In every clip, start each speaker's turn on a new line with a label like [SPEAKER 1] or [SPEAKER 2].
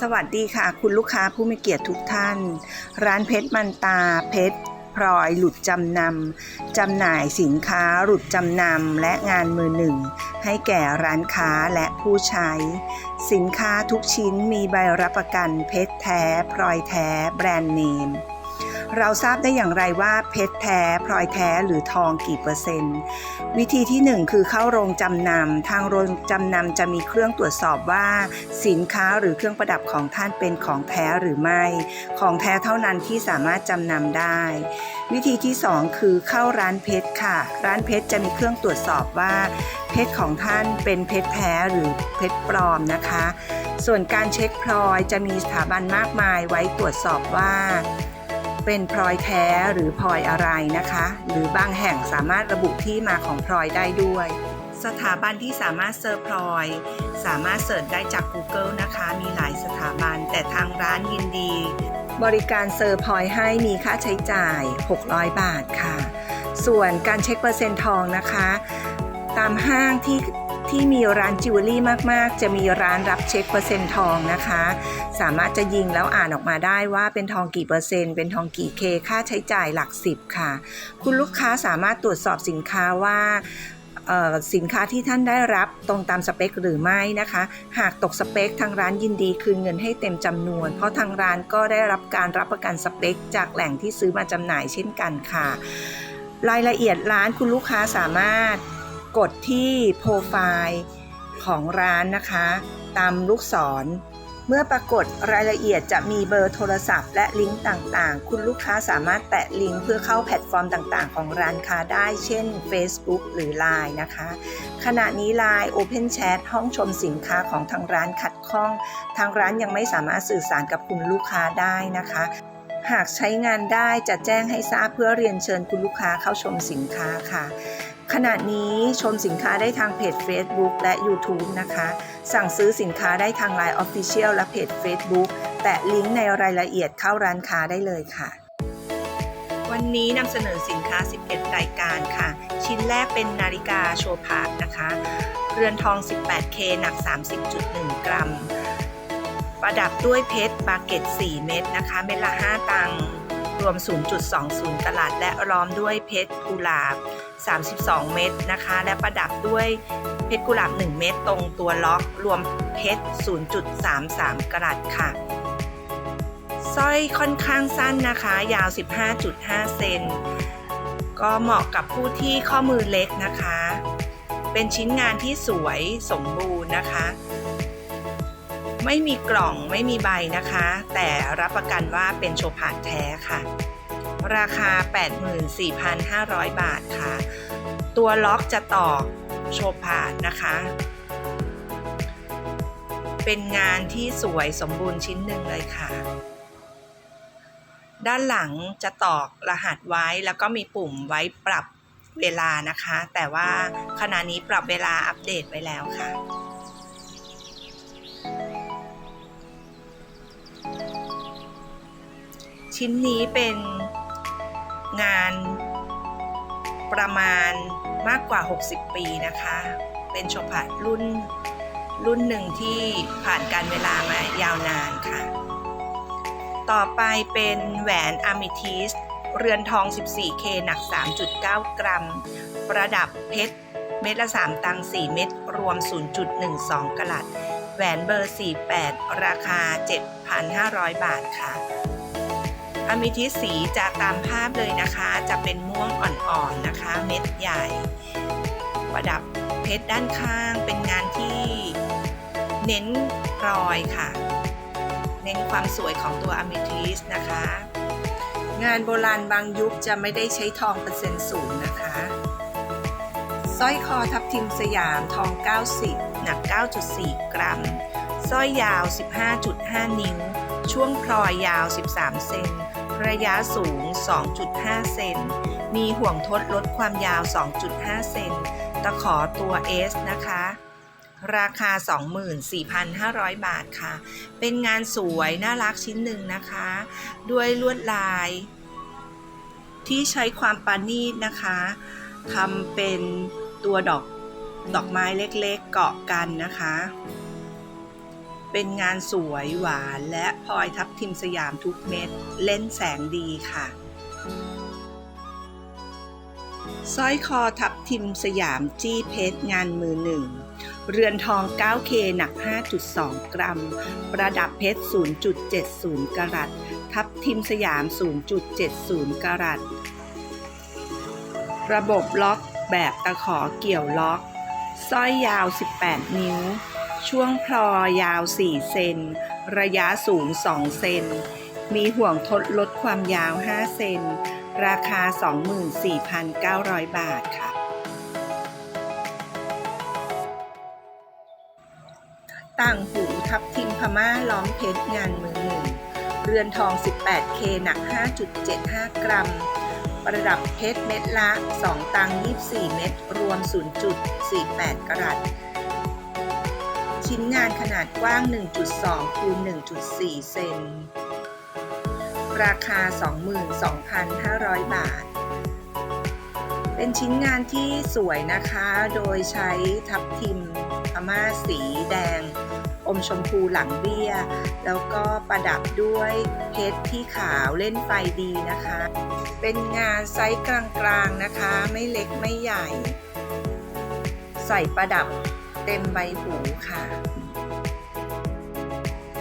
[SPEAKER 1] สวัสดีค่ะ คุณลูกค้าผู้มีเกียรติทุกท่าน ร้านเพชรมันตาเพชรพลอยหลุดจำนำจำหน่ายสินค้าหลุดจำนำและงานมือหนึ่ง ให้แก่ร้านค้าและผู้ใช้ สินค้าทุกชิ้นมีใบรับประกันเพชรแท้ พลอยแท้ แบรนด์เนม เราทราบได้อย่างไรว่าเพชรแท้พลอยแท้หรือทองกี่เปอร์เซ็นต์ วิธีที่ 1 คือเข้าโรงจำนำทางโรงจำนำจะมีเครื่องตรวจสอบว่า สินค้าหรือเครื่องประดับของท่านเป็นของแท้หรือไม่ ของแท้เท่านั้นที่สามารถจำนำได้ วิธีที่ 2 คือเข้าร้านเพชรค่ะ ร้านเพชรจะมีเครื่องตรวจสอบว่า เพชรของท่านเป็นเพชรแท้หรือเพชรปลอมนะคะ ส่วนการเช็คพลอยจะมีสถาบันมากมายไว้ตรวจสอบว่า เป็นพลอยแท้หรือพลอยอะไรนะคะ หรือบางแห่งสามารถระบุที่มาของพลอยได้ด้วย สถาบันที่สามารถเซิร์พลอย สามารถเสิร์ชได้จาก Google นะคะ มีหลายสถาบัน แต่ทางร้านยินดี บริการเซอร์พลอยให้มีค่าใช้จ่าย 600 บาทค่ะ ส่วนการเช็คเปอร์เซ็นต์ทองนะคะ ตามห้างที่ ที่มีร้านจิวเวลรี่มากๆ จะมีร้านรับเช็คเปอร์เซ็นต์ทองนะคะ สามารถจะยิงแล้วอ่านออกมาได้ว่าเป็นทองกี่เปอร์เซ็นต์เป็นทองกี่เคค่าใช้จ่ายหลักสิบค่ะ คุณลูกค้าสามารถตรวจสอบสินค้าว่าสินค้าที่ท่านได้รับตรงตามสเปคหรือไม่นะคะ หากตกสเปคทางร้านยินดีคืนเงินให้เต็มจำนวน เพราะทางร้านก็ได้รับการรับประกันสเปค จากแหล่งที่ซื้อมาจำหน่ายเช่นกันค่ะ รายละเอียดร้านคุณลูกค้าสามารถ กดที่โปรไฟล์ของร้านนะคะ ตามลูกศร เมื่อปรากฏรายละเอียดจะมีเบอร์โทรศัพท์และลิงก์ต่างๆ คุณลูกค้าสามารถแตะลิงก์เพื่อเข้าแพลตฟอร์มต่างๆ ของร้านค้าได้ เช่น Facebook หรือ Line นะคะ ขณะนี้ Line Open Chat ห้องชมสินค้าของทางร้านขัดข้อง ทางร้านยังไม่สามารถสื่อสารกับคุณลูกค้าได้นะคะหากใช้งานได้จะแจ้งให้ทราบเพื่อเรียนเชิญคุณลูกค้าเข้าชมสินค้าค่ะ ขณะนี้ชมสินค้าได้ทางเพจ Facebook และ YouTube นะคะ สั่งซื้อสินค้าได้ทาง Line Official และเพจ Facebook แตะลิงก์ในรายละเอียดเข้าร้านค้าได้เลยค่ะ วันนี้นำเสนอสินค้า 11 รายการค่ะ ชิ้นแรกเป็นนาฬิกาโชว์พาร์นะคะ เรือนทอง 18K หนัก 30.1 กรัม ประดับด้วยเพชรบาเก็ต4 เม็ดนะคะ เม็ดละ 5 ตังรวม 0.20ตลาดและล้อมด้วยเพชรกุหลาบ 32 เม็ดนะคะ และประดับด้วยเพชรกุหลาบ 1 เม็ดตรงตัวล็อกรวมเพชร 0.33 กรัตค่ะ สร้อยค่อนข้างสั้นนะคะ ยาว 15.5 เซน ก็เหมาะกับผู้ที่ข้อมือเล็กนะคะ เป็นชิ้นงานที่สวยสมบูรณ์นะคะ ไม่มีกล่องไม่มีใบนะคะ แต่รับประกันว่าเป็นโชพาดแท้ค่ะ ราคา 84,500 บาทค่ะ ตัวล็อกจะต่อโชพานะคะ เป็นงานที่สวยสมบูรณ์ชิ้นหนึ่งเลยค่ะ ด้านหลังจะตอกรหัสไว้แล้วก็มีปุ่มไว้ปรับเวลานะคะ แต่ว่าขณะนี้ปรับเวลาอัปเดตไว้แล้วค่ะชิ้นนี้เป็น งานประมาณมากกว่า 60 ปีนะคะ เป็นโชพัดรุ่นรุ่นหนึ่งที่ผ่านการเวลามายาวนานค่ะ ต่อไปเป็นแหวนอะมิทิสเรือนทอง 14K หนัก 3.9 กรัม ประดับเพชร เม็ดละ 3 ตัง 4 เม็ด รวม 0.12 กลัด แหวนเบอร์ 48 ราคา 7,500 บาทค่ะ อมิทิสสีจะตามภาพเลยนะคะ จะเป็นม่วงอ่อนๆนะคะ เม็ดใหญ่ ประดับเพชรด้านข้างเป็นงานที่เน้นรอยค่ะ เน้นความสวยของตัวอมิทิสนะคะ งานโบราณบางยุคจะไม่ได้ใช้ทองเปอร์เซ็นต์สูงนะคะสร้อยคอทับทิมสยามทอง 90 หนัก 9.4 กรัมสร้อยยาว 15.5 นิ้ว ช่วงพลอยยาว 13 เซน ระยะสูง 2.5 เซน มีห่วงทดลดความยาว 2.5 เซน ตะขอตัว S นะคะ ราคา 24,500 บาทค่ะ เป็นงานสวยน่ารักชิ้นหนึ่งนะคะ ด้วยลวดลาย ที่ใช้ความปานีตนะคะทำเป็นตัวดอกดอกไม้เล็กๆเกาะกันนะคะ เป็นงานสวยหวานและพลอยทับทิมสยามทุกเม็ด เล่นแสงดีค่ะสร้อยคอทับทิมสยามจี้เพชรงานมือหนึ่ง เรือนทอง 9K หนัก 5.2 กรัม ประดับเพชร 0.70 กรัต ทับทิมสยาม 0.70 กรัต ระบบล็อกแบบตะขอเกี่ยวล็อก สร้อยยาว 18 นิ้ว ช่วงพลอยาว 4 เซน ระยะสูง 2 เซน มีห่วงทดลดความยาว 5 เซน ราคา 24,900 บาทค่ะ ต่างหูทับทิมพม่าล้อมเพชรงานมือหนึ่ง เรือนทอง 18K หนัก 5.75 กรัม ประดับเพชรเม็ดละ 2 ตัง 24 เม็ด รวม 0.48 กรัต ชิ้นงานขนาดกว้าง 1.2คูณ1.4 เซน ราคา 22,500 บาท เป็นชิ้นงานที่สวยนะคะ โดยใช้ทับทิมพม่าสีแดง อมชมพูหลังเบี้ย แล้วก็ประดับด้วยเพชรที่ขาวเล่นไฟดีนะคะ เป็นงานไซส์กลางๆนะคะ ไม่เล็กไม่ใหญ่ ใส่ประดับ เต็มใบหูค่ะ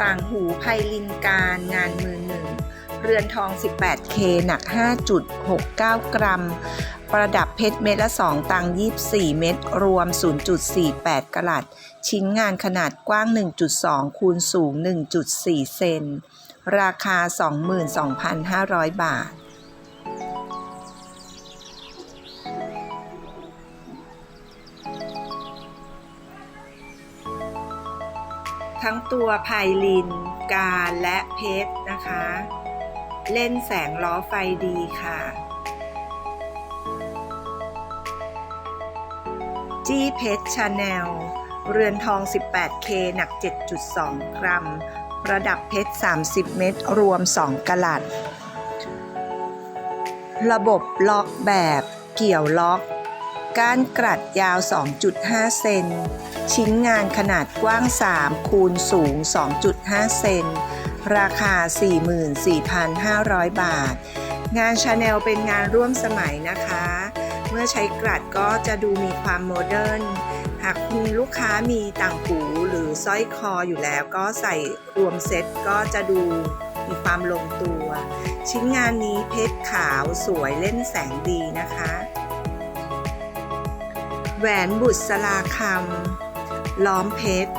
[SPEAKER 1] ต่างหูไพลินการงานมือหนึ่ง เรือนทอง 18K หนัก 5.69 กรัม ประดับเพชรเม็ดละ 2 ตัง 24 เม็ดรวม 0.48กรัตชิ้นงานขนาดกว้าง 1.2 คูณสูง 1.4 เซน ราคา 22,500 บาท ตัวไพลิน การและเพชรนะคะ เล่นแสงล้อไฟดีค่ะ จี้เพชรชาแนล เรือนทอง 18K หนัก 7.2 กรัม ระดับเพชร 30 เม็ดรวม 2กะลัด ระบบล็อกแบบเกี่ยวล็อก ก้านกรัดยาว 2.5 เซน ชิ้นงานขนาดกว้าง 3 คูณสูง 2.5 เซน ราคา 44,500 บาท งานชาแนลเป็นงานร่วมสมัยนะคะ เมื่อใช้กรัดก็จะดูมีความโมเดิร์น หากคุณลูกค้ามีต่างหูหรือสร้อยคออยู่แล้วก็ใส่รวมเซ็ตก็จะดูมีความลงตัว ชิ้นงานนี้เพชรขาวสวยเล่นแสงดีนะคะ แหวนบุษราคำ ล้อมเพชร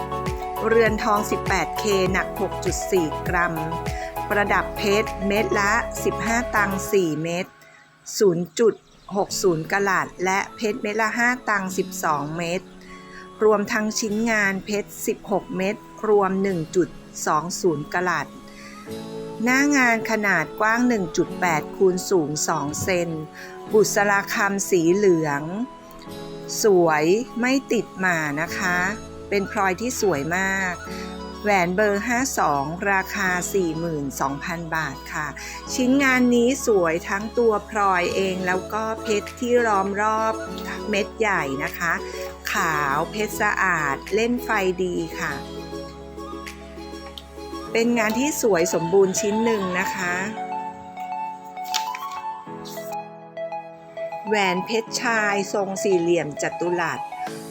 [SPEAKER 1] เรือนทอง 18K หนัก 6.4 กรัม ประดับเพชรเม็ดละ 15 ตัง 4 เม็ด0.60กะลัดและเพชรเม็ดละ 5 ตัง 12 เม็ดรวมทั้งชิ้นงานเพชร 16 เม็ดรวม 1.20กะลัดหน้างานขนาดกว้าง 1.8 คูณสูง 2 เซน บุษราคำสีเหลือง สวยไม่ติดหมานะคะ เป็นพลอยที่สวยมาก แหวนเบอร์ 52 ราคา 42,000 บาทค่ะ ชิ้นงานนี้สวยทั้งตัวพลอยเองแล้วก็เพชรที่ล้อมรอบเม็ดใหญ่นะคะ ขาวเพชรสะอาดเล่นไฟดีค่ะ เป็นงานที่สวยสมบูรณ์ชิ้นหนึ่งนะคะ แหวนเพชรชายทรงสี่เหลี่ยมจัตุรัส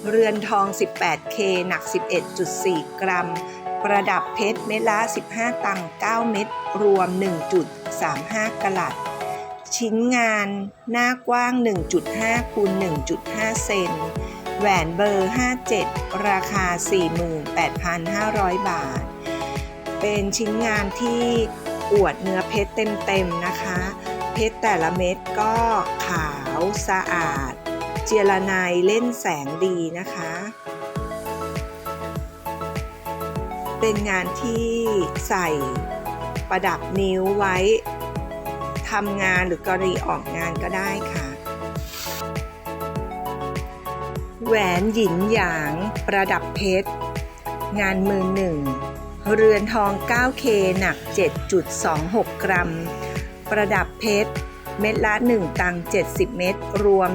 [SPEAKER 1] เรือนทอง 18K หนัก 11.4 กรัม ประดับเพชรเม็ดละ 15 ตัง9เม็ดรวม 1.35กะลัด ชิ้นงานหน้ากว้าง 1.5คูณ1.5 เซน แหวนเบอร์ 57 ราคา 48,500 บาท เป็นชิ้นงานที่อวดเนื้อเพชรเต็มๆนะคะ เพชรแต่ละเม็ดก็ขาว สะอาด เจรนายเล่นแสงดีนะคะ เป็นงานที่ใส่ประดับนิ้วไว้ทำงานหรือกรณีออกงานก็ได้ค่ะ แหวนหยินหยางประดับเพชร งานมือหนึ่ง เรือนทอง 9K หนัก 7.26 กรัม ประดับเพชร เม็ดละ 1 ตัง 70 เม็ดรวม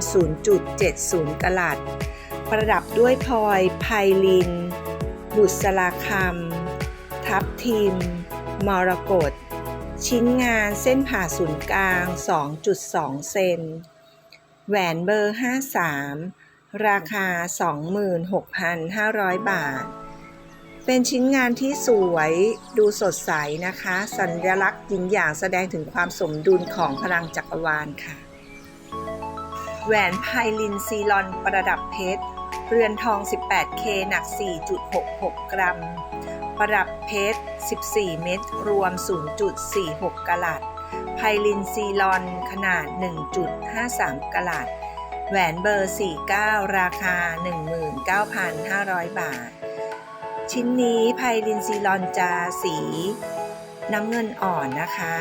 [SPEAKER 1] 0.70กะลัด ประดับด้วยพลอยไพลิน บุษราคำ ทับทิม มรกต ชิ้นงานเส้นผ่าศูนย์กลาง 2.2 เซน แหวนเบอร์ 53 ราคา 26,500 บาท เป็นชิ้นงานที่สวยดูสดใสนะคะ สัญลักษณ์หญิงอย่างแสดงถึงความสมดุลของพลังจักรวาลค่ะ แหวนไพลินซีลอนประดับเพชร เรือนทอง 18K หนัก 4.66 กรัม ประดับเพชร 14 เม็ดรวม 0.46กะลัตไพลินซีลอนขนาด 1.53กะลัตแหวนเบอร์ 49 ราคา 19,500 บาท ชิ้นนี้ไพลินซีลอนจะสี น้ำเงินอ่อนนะคะ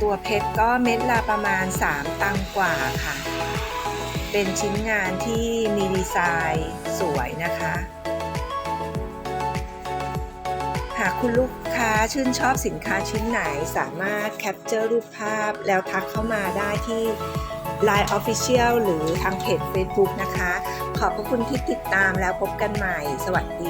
[SPEAKER 1] ตัวเพชรก็เม็ดละประมาณ 3 ตังกว่าค่ะ เป็นชิ้นงานที่มีดีไซน์สวยนะคะ หากคุณลูกค้าชื่นชอบสินค้าชิ้นไหนสามารถแคปเจอร์รูปภาพแล้วทักเข้ามาได้ที่ Line Official หรือทางเพจ Facebook นะคะ ขอบพระคุณที่ติดตามแล้วพบกันใหม่ สวัสดี